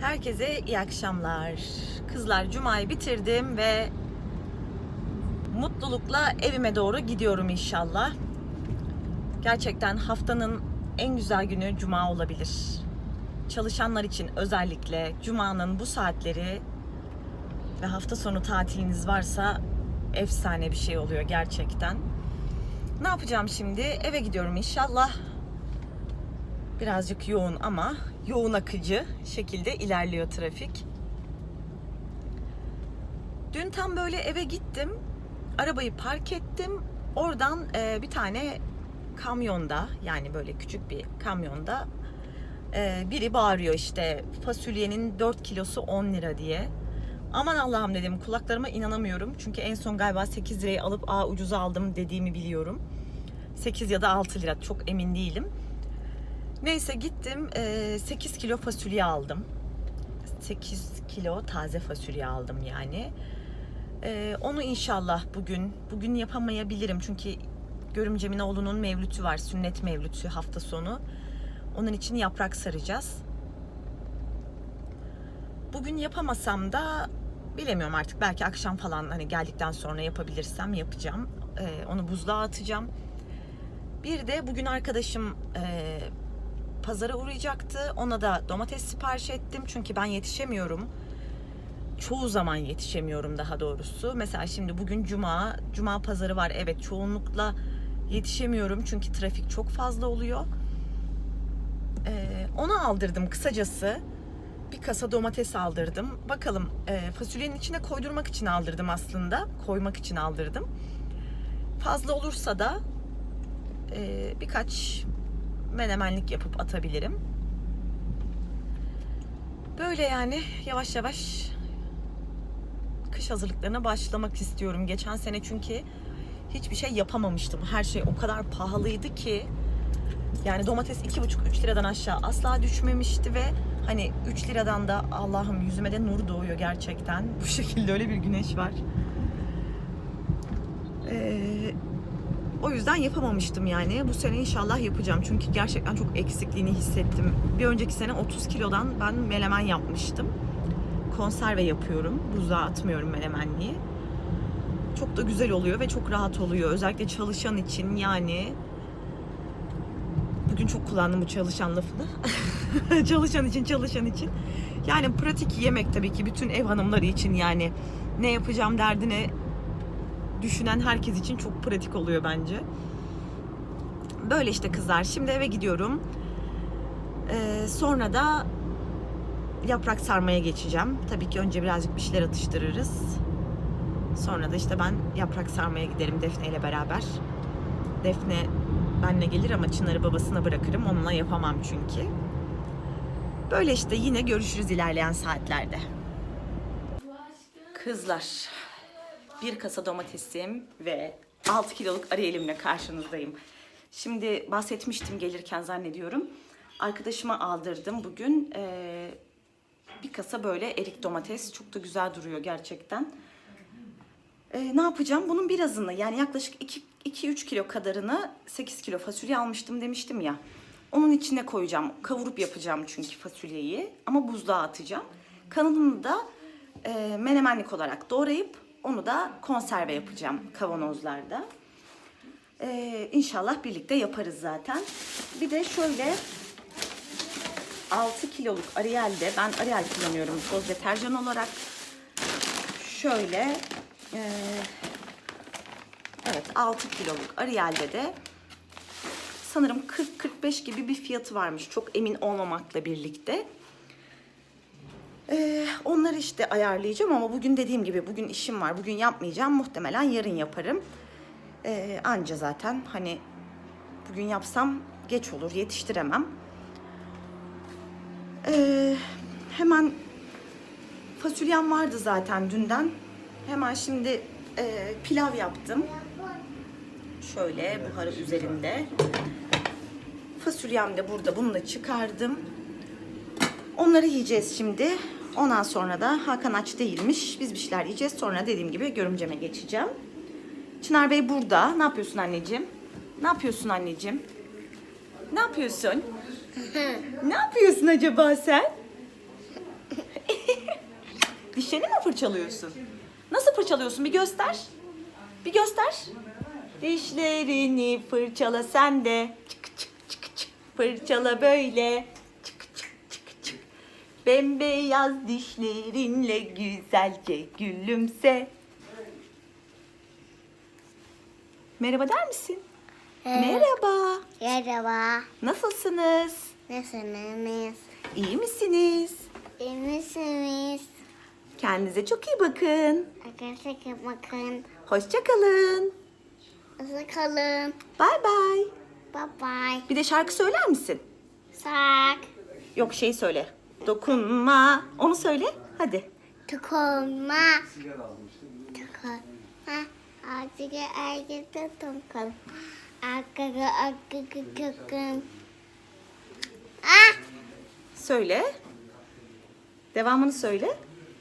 Herkese iyi akşamlar. Kızlar Cuma'yı bitirdim ve mutlulukla evime doğru gidiyorum inşallah. Gerçekten haftanın en güzel günü Cuma olabilir. Çalışanlar için özellikle Cuma'nın bu saatleri ve hafta sonu tatiliniz varsa efsane bir şey oluyor gerçekten. Ne yapacağım şimdi? Eve gidiyorum inşallah. Birazcık yoğun ama yoğun akıcı şekilde ilerliyor trafik. Dün tam böyle eve gittim. Arabayı park ettim. Oradan e, bir tane kamyonda yani böyle küçük bir kamyonda e, biri bağırıyor işte fasulyenin 4 kilosu 10 lira diye. Aman Allah'ım dedim kulaklarıma inanamıyorum. Çünkü en son galiba 8 liraya alıp aa ucuza aldım dediğimi biliyorum. 8 ya da 6 lira çok emin değilim. Neyse gittim eee, 8 kilo fasulye aldım. 8 kilo taze fasulye aldım yani. Onu inşallah bugün, bugün yapamayabilirim çünkü görümcemin oğlunun mevlütü var, sünnet mevlütü hafta sonu. Onun için yaprak saracağız. Bugün yapamasam da bilemiyorum artık belki akşam falan hani geldikten sonra yapabilirsem yapacağım. Onu buzluğa atacağım. Bir de bugün arkadaşım pazara uğrayacaktı. Ona da domates sipariş ettim. Çünkü ben yetişemiyorum. Çoğu zaman yetişemiyorum daha doğrusu. Mesela şimdi bugün cuma. Cuma pazarı var. Evet çoğunlukla yetişemiyorum. Çünkü trafik çok fazla oluyor. Ee, onu aldırdım kısacası. Bir kasa domates aldırdım. Bakalım e, fasulyenin içine koydurmak için aldırdım aslında. Koymak için aldırdım. Fazla olursa da e, birkaç menemenlik yapıp atabilirim. Böyle yani yavaş yavaş kış hazırlıklarına başlamak istiyorum. Geçen sene çünkü hiçbir şey yapamamıştım. Her şey o kadar pahalıydı ki yani domates 2,5-3 liradan aşağı asla düşmemişti ve hani 3 liradan da Allah'ım yüzüme de nur doğuyor gerçekten. Bu şekilde öyle bir güneş var. Ee, o yüzden yapamamıştım yani. Bu sene inşallah yapacağım. Çünkü gerçekten çok eksikliğini hissettim. Bir önceki sene 30 kilodan ben melemen yapmıştım. Konserve yapıyorum. Buzluğa atmıyorum melemenliği. Çok da güzel oluyor ve çok rahat oluyor. Özellikle çalışan için yani bugün çok kullandım bu çalışan lafını. çalışan için, çalışan için. Yani pratik yemek tabii ki bütün ev hanımları için yani ne yapacağım derdine düşünen herkes için çok pratik oluyor bence. Böyle işte kızlar. Şimdi eve gidiyorum. Ee, sonra da yaprak sarmaya geçeceğim. Tabii ki önce birazcık bir şeyler atıştırırız. Sonra da işte ben yaprak sarmaya giderim Defne ile beraber. Defne benle gelir ama Çınar'ı babasına bırakırım. Onunla yapamam çünkü. Böyle işte yine görüşürüz ilerleyen saatlerde. Kızlar, bir kasa domatesim ve 6 kiloluk ariyelimle karşınızdayım. Şimdi bahsetmiştim gelirken zannediyorum. Arkadaşıma aldırdım bugün. Ee, bir kasa böyle erik domates. Çok da güzel duruyor gerçekten. Ee, ne yapacağım? Bunun birazını yani yaklaşık 2-3 kilo kadarını 8 kilo fasulye almıştım demiştim ya. Onun içine koyacağım. Kavurup yapacağım çünkü fasulyeyi. Ama buzluğa atacağım. Kanadını da e, menemenlik olarak doğrayıp onu da konserve yapacağım kavanozlarda. Ee, inşallah birlikte yaparız zaten. Bir de şöyle 6 kiloluk Ariel'de ben Ariel kullanıyorum toz deterjan olarak. Şöyle e, evet 6 kiloluk Ariel'de de sanırım 40-45 gibi bir fiyatı varmış. Çok emin olmamakla birlikte. Ee, onları işte ayarlayacağım ama bugün dediğim gibi bugün işim var. Bugün yapmayacağım. Muhtemelen yarın yaparım. Ee, anca zaten hani bugün yapsam geç olur. Yetiştiremem. Ee, hemen fasulyem vardı zaten dünden. Hemen şimdi e, pilav yaptım. Şöyle buharı üzerinde. Fasulyem de burada. Bunu da çıkardım. Onları yiyeceğiz şimdi. Ondan sonra da Hakan aç değilmiş. Biz bir şeyler yiyeceğiz. Sonra dediğim gibi görümceme geçeceğim. Çınar Bey burada. Ne yapıyorsun anneciğim? Ne yapıyorsun anneciğim? Ne yapıyorsun? ne yapıyorsun acaba sen? Dişlerini mi fırçalıyorsun? Nasıl fırçalıyorsun? Bir göster. Bir göster. Dişlerini fırçala sen de. Çık çık çık çık. Fırçala böyle. Çık çık çık çık. Bembeyaz dişlerinle güzelce gülümse. Merhaba der misin? Merhaba. Merhaba. Nasılsınız? Nasılsınız? İyi misiniz? İyi misiniz? Kendinize çok iyi bakın. Arkadaşlar bakın. Hoşça kalın. Nasıl kalın? Bay bay. Bye bye. Bir de şarkı söyler misin? Sak. Yok şey söyle. Dokunma. Onu söyle. Hadi. Dokunma. Dokunma. Artık herkese dokunma. Arkada arkada dokun. Ah! Söyle. Devamını söyle.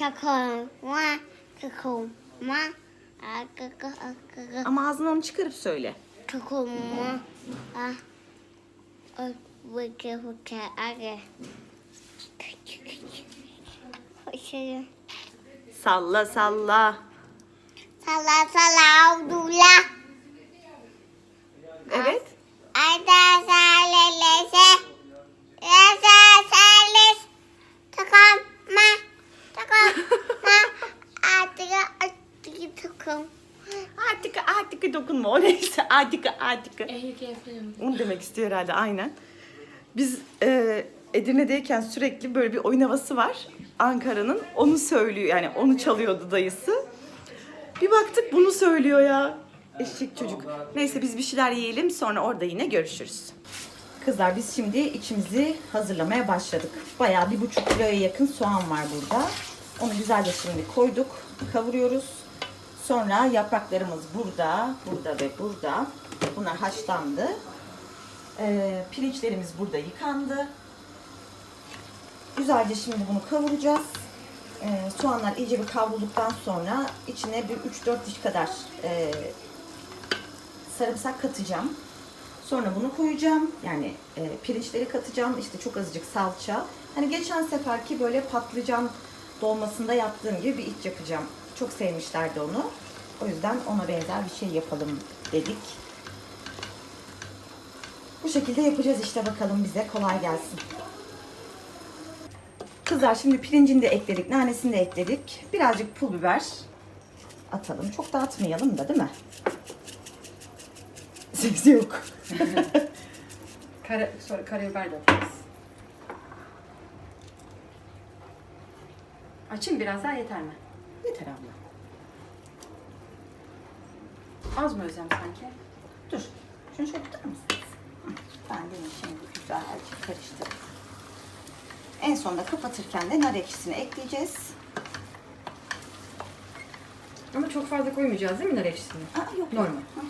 Dokunma. Dokunma. Arkada arkada Ama ağzından onu çıkarıp söyle. dokunma. Ah. Ay, Fıkı fıkı Hoşçakalın. Salla salla. Sala sala abdullah. Evet. Ayda salelese. Yasa sales. Takama. Takama. Artık artık takım. Artık artık dokunma. O neyse. Artık artık. Onu demek istiyor herhalde aynen. Biz e, Edirne'deyken sürekli böyle bir oyun havası var. Ankara'nın. Onu söylüyor yani onu çalıyordu dayısı. Bir baktık bunu söylüyor ya. Eşek çocuk. Neyse biz bir şeyler yiyelim sonra orada yine görüşürüz. Kızlar biz şimdi içimizi hazırlamaya başladık. Bayağı bir buçuk kiloya yakın soğan var burada. Onu güzelce şimdi koyduk. Kavuruyoruz. Sonra yapraklarımız burada, burada ve burada. Bunlar haşlandı. Ee, pirinçlerimiz burada yıkandı. Güzelce şimdi bunu kavuracağız. Ee, soğanlar iyice bir kavrulduktan sonra içine bir 3-4 diş kadar e, sarımsak katacağım. Sonra bunu koyacağım. Yani e, pirinçleri katacağım. İşte çok azıcık salça. Hani geçen seferki böyle patlıcan dolmasında yaptığım gibi bir iç yapacağım. Çok sevmişlerdi onu. O yüzden ona benzer bir şey yapalım dedik. Bu şekilde yapacağız işte bakalım bize kolay gelsin. Kızlar şimdi pirincini de ekledik, nanesini de ekledik. Birazcık pul biber atalım. Çok da atmayalım da değil mi? Ses yok. Kara, sonra karabiber de atarız. Açayım biraz daha yeter mi? Yeter abla. Az mı Özlem sanki? Dur. Şunu şöyle tutar mısınız? Ben de şimdi güzelce karıştırıp. En sonunda kapatırken de nar ekşisini ekleyeceğiz. Ama çok fazla koymayacağız değil mi nar ekşisini? Aa, yok. Normal. Hı hı.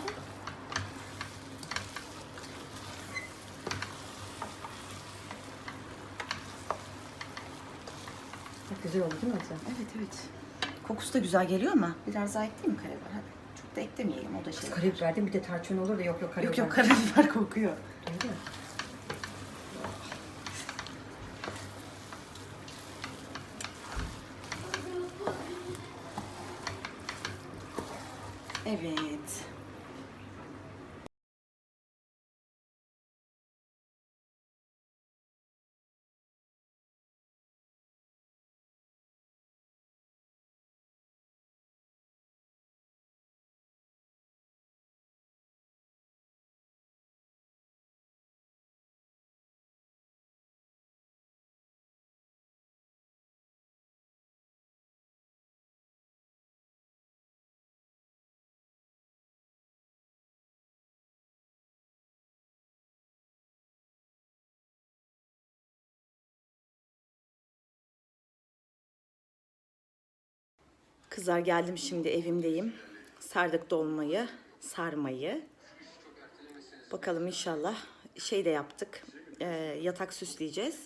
Çok güzel oldu değil mi Özlem? Evet evet. Kokusu da güzel geliyor ama biraz daha ekleyeyim mi karabiber? Hadi. Çok da eklemeyelim o da şey. Karabiberden bir de tarçın olur da yok yok karabiber. Yok yok karabiber kokuyor. Öyle mi? Evet. Kızlar geldim şimdi evimdeyim. Sardık dolmayı, sarmayı. Bakalım inşallah şey de yaptık. Ee, yatak süsleyeceğiz.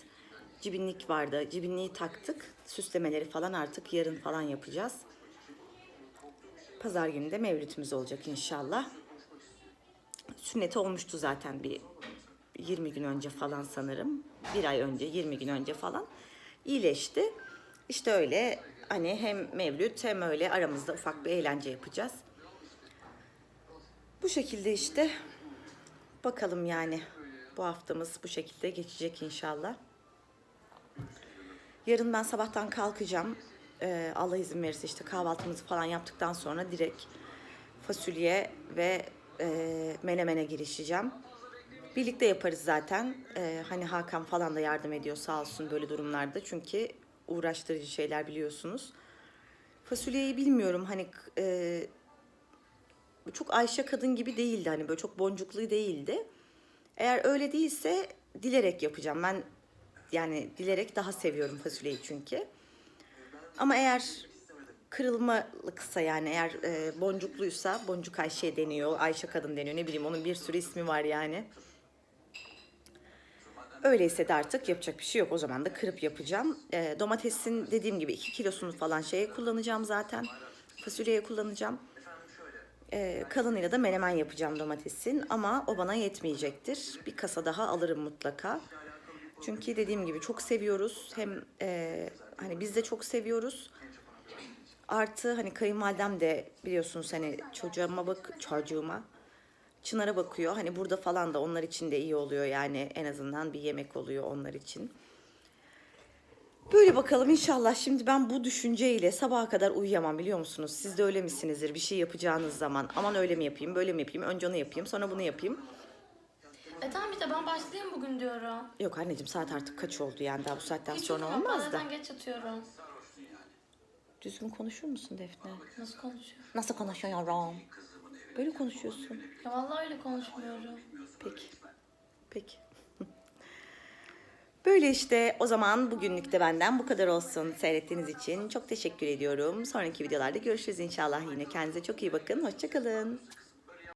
Cibinlik vardı. Cibinliği taktık. Süslemeleri falan artık yarın falan yapacağız. Pazar günü de mevlütümüz olacak inşallah. Sünneti olmuştu zaten bir 20 gün önce falan sanırım. Bir ay önce, 20 gün önce falan. İyileşti. İşte öyle hani hem mevlüt hem öyle aramızda ufak bir eğlence yapacağız. Bu şekilde işte bakalım yani bu haftamız bu şekilde geçecek inşallah. Yarın ben sabahtan kalkacağım. Ee, Allah izin verirse işte kahvaltımızı falan yaptıktan sonra direkt fasulye ve e, menemene girişeceğim. Birlikte yaparız zaten. Ee, hani Hakan falan da yardım ediyor sağ olsun böyle durumlarda. Çünkü uğraştırıcı şeyler biliyorsunuz. Fasulyeyi bilmiyorum hani e, çok Ayşe kadın gibi değildi hani böyle çok boncuklu değildi. Eğer öyle değilse dilerek yapacağım. Ben yani dilerek daha seviyorum fasulyeyi çünkü. Ama eğer kırılmalıksa yani eğer e, boncukluysa boncuk Ayşe deniyor, Ayşe kadın deniyor ne bileyim onun bir sürü ismi var yani. Öyleyse de artık yapacak bir şey yok. O zaman da kırıp yapacağım. E, domatesin dediğim gibi 2 kilosunu falan şeye kullanacağım zaten. Fasulyeye kullanacağım. E, kalanıyla da menemen yapacağım domatesin. Ama o bana yetmeyecektir. Bir kasa daha alırım mutlaka. Çünkü dediğim gibi çok seviyoruz. Hem e, hani biz de çok seviyoruz. Artı hani kayınvalidem de biliyorsunuz hani çocuğuma bak çocuğuma Çınar'a bakıyor. Hani burada falan da onlar için de iyi oluyor yani en azından bir yemek oluyor onlar için. Böyle bakalım inşallah şimdi ben bu düşünceyle sabaha kadar uyuyamam biliyor musunuz? Siz de öyle misinizdir bir şey yapacağınız zaman aman öyle mi yapayım böyle mi yapayım önce onu yapayım sonra bunu yapayım. E tamam işte ben başlayayım bugün diyorum. Yok anneciğim saat artık kaç oldu yani daha bu saatten Hiç sonra olmaz da. Bazen geç yatıyorum. Düzgün konuşur musun Defne? Nasıl konuşuyor? Nasıl konuşuyorum? Böyle konuşuyorsun. Ya vallahi öyle konuşmuyorum. Peki. Peki. Böyle işte o zaman bugünlük de benden bu kadar olsun. Seyrettiğiniz için çok teşekkür ediyorum. Sonraki videolarda görüşürüz inşallah yine. Kendinize çok iyi bakın. Hoşçakalın.